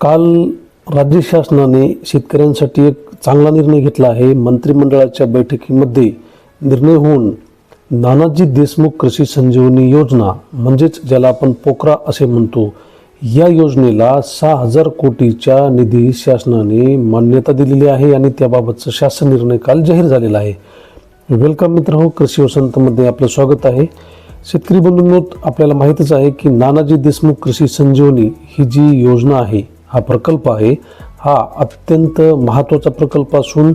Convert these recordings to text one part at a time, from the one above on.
काल राज्य शासनाने शेतकऱ्यांसाठी एक चांगला निर्णय घेतला आहे. मंत्रिमंडळाच्या बैठकीमध्ये निर्णय होऊन नानाजी देशमुख कृषी संजीवनी योजना म्हणजेच ज्याला आपण पोकरा असे म्हणतो या योजनेला सहा हजार कोटीच्या निधी शासनाने मान्यता दिलेली आहे आणि त्याबाबतचा शासन निर्णय काल जाहीर झालेला आहे. वेलकम मित्र हो कृषी वसंतमध्ये आपलं स्वागत आहे. शेतकरी बंधूंनो आपल्याला माहीतच आहे की नानाजी देशमुख कृषी संजीवनी ही जी योजना आहे हा प्रकल्प आहे. हा अत्यंत महत्त्वाचा प्रकल्प असून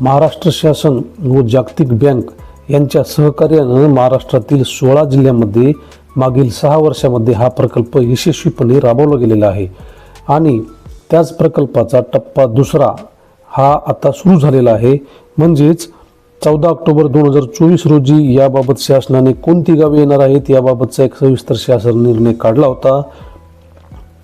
महाराष्ट्र शासन व जागतिक बँक यांच्या सहकार्यानं महाराष्ट्रातील सोळा जिल्ह्यामध्ये मागील सहा वर्षामध्ये हा प्रकल्प यशस्वीपणे राबवला गेलेला आहे. आणि त्याच प्रकल्पाचा टप्पा दुसरा हा आता सुरू झालेला आहे. म्हणजेच चौदा ऑक्टोबर दोन हजार चोवीस रोजी याबाबत शासनाने कोणती गावे येणार आहेत याबाबतचा एक सविस्तर शासन निर्णय काढला होता.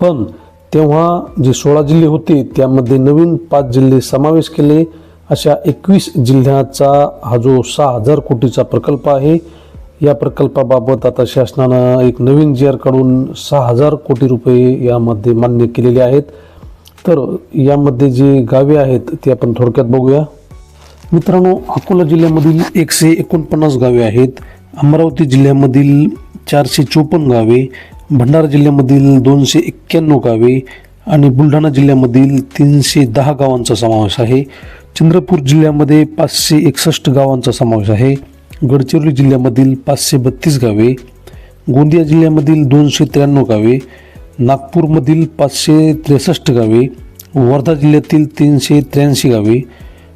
पण तेव्हा जे सोळा जिल्हे होते त्यामध्ये नवीन पाच जिल्हे समावेश केले. अशा एकवीस जिल्ह्याचा हा जो सहा हजार कोटीचा प्रकल्प आहे या प्रकल्पाबाबत आता शासनानं एक नवीन जी आर काढून सहा हजार कोटी रुपये यामध्ये मान्य केलेले आहेत. तर यामध्ये जी गावे आहेत ती आपण थोडक्यात बघूया. मित्रांनो अकोला जिल्ह्यामधील एकशे एकोणपन्नास गावे आहेत. अमरावती जिल्ह्यामधील चारशे चोपन्न गावे भंडारा जिल्ह्यामधील दोनशे एक्क्याण्णव गावे आणि बुलढाणा जिल्ह्यामधील तीनशे दहा गावांचा समावेश आहे. चंद्रपूर जिल्ह्यामध्ये पाचशे एकसष्ट गावांचा समावेश आहे. गडचिरोली जिल्ह्यामधील पाचशे बत्तीस गावे गोंदिया जिल्ह्यामधील दोनशे त्र्याण्णव गावे नागपूरमधील पाचशे त्रेसष्ट गावे वर्धा जिल्ह्यातील तीनशे त्र्याऐंशी गावे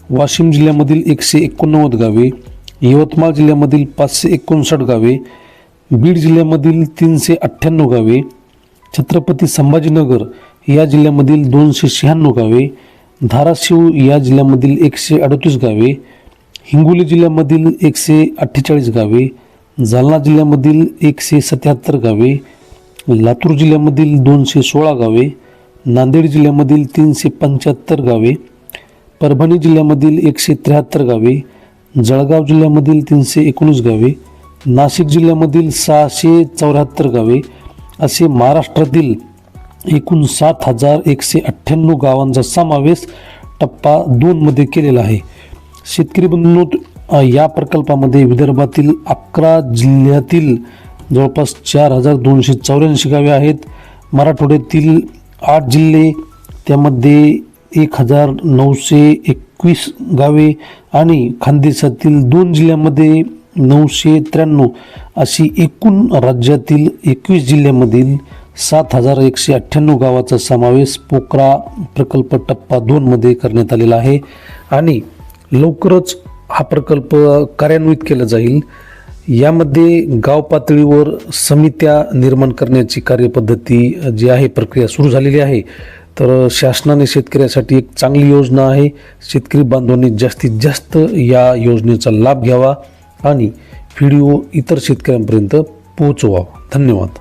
वाशिम जिल्ह्यामधील एकशे एकोणनव्वद गावे यवतमाळ जिल्ह्यामधील पाचशे एकोणसाठ गावे बीड जिल्ह्यामधील तीनशे अठ्ठ्याण्णव गावे छत्रपती संभाजीनगर या जिल्ह्यामधील दोनशे शहाण्णव गावे धाराशिव या जिल्ह्यामधील एकशे अडतीस गावे हिंगोली जिल्ह्यामधील एकशे अठ्ठेचाळीस गावे जालना जिल्ह्यामधील एकशे सत्याहत्तर गावे लातूर जिल्ह्यामधील दोनशे सोळा गावे नांदेड जिल्ह्यामधील तीनशे पंच्याहत्तर गावे परभणी जिल्ह्यामधील एकशे त्र्याहत्तर गावे जळगाव जिल्ह्यामधील तीनशे एकोणीस गावे नाशिक जिल्ह्यामधील सहाशे चौऱ्याहत्तर गावे असे महाराष्ट्रातील एकूण सात हजार एकशे अठ्ठ्याण्णव गावांचा समावेश टप्पा दोनमध्ये केलेला आहे. शेतकरी बंधू या प्रकल्पामध्ये विदर्भातील अकरा जिल्ह्यातील जवळपास चार हजार दोनशे चौऱ्याऐंशी गावे आहेत. मराठवाड्यातील आठ जिल्हे त्यामध्ये एक हजार नऊशे एकवीस गावे आणि खानदेशातील दोन जिल्ह्यामध्ये नऊशे त्र्याण्णव अशी एकूण राज्यातील एकवीस जिल्ह्यामधील सात हजार एकशे अठ्ठ्याण्णव गावाचा समावेश पोकरा प्रकल्प टप्पा दोनमध्ये करण्यात आलेला आहे. आणि लवकरच हा प्रकल्प कार्यान्वित केला जाईल. यामध्ये गाव पातळीवर समित्या निर्माण करण्याची कार्यपद्धती जी आहे प्रक्रिया सुरू झालेली आहे. तर शासनाने शेतकऱ्यासाठी एक चांगली योजना आहे. शेतकरी बांधवांनी जास्तीत जास्त या योजनेचा लाभ घ्यावा. आणि व्हिडिओ इतर शेतकऱ्यांपर्यंत पोहोचवा धन्यवाद.